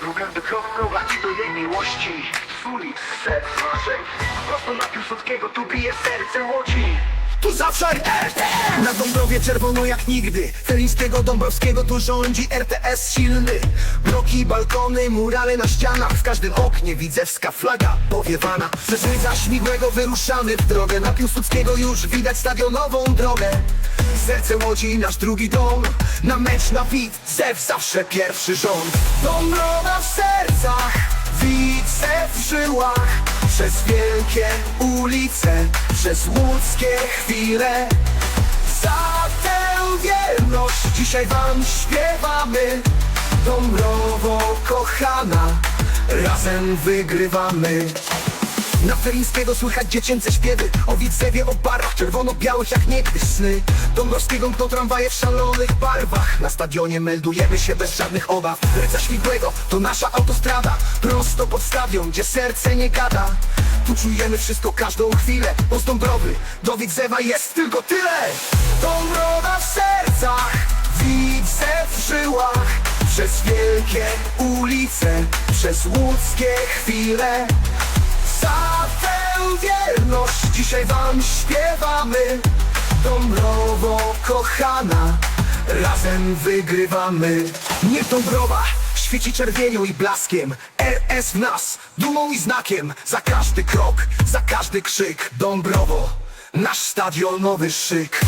Krok prowadzi do jej miłości. Z ulic serc naszej Prosto na Piłsudskiego tu bije serce Łodzi. Tu zawsze RTS Na Dąbrowie czerwono jak nigdy. Felińskiego Dąbrowskiego tu rządzi RTS silny. Bloki, balkony, murale na ścianach. W każdym oknie widzewska flaga powiewana. Przez Śmigłego wyruszamy w drogę. Na Piłsudskiego już widać stadionową drogę Serce Łodzi, nasz drugi dom. Na mecz, na wid, zew zawsze pierwszy rząd. Dąbrowa w sercach Widzę w żyłach. Przez wielkie ulice Przez łódzkie chwile. Za tę wierność Dzisiaj wam śpiewamy. Dąbrowo kochana Razem wygrywamy na Felińskiego słychać dziecięce śpiewy. O Widzewie, o barach czerwono-białych jak niegdyś sny. Dąbrowskiego to tramwaje w szalonych barwach. Na stadionie meldujemy się bez żadnych obaw. Rydza Śmigłego to nasza autostrada. Prosto pod stadion, gdzie serce nie gada. Tu czujemy wszystko każdą chwilę Bo z Dąbrowy do Widzewa jest tylko tyle. Dąbrowa w sercach Widzę w żyłach. Przez wielkie ulice Przez łódzkie chwile wierność. Dzisiaj wam śpiewamy. Dąbrowo kochana, razem wygrywamy. Niech Dąbrowa świeci czerwienią i blaskiem. RS w nas, dumą i znakiem. Za każdy krok, za każdy krzyk. Dąbrowo, nasz stadionowy szyk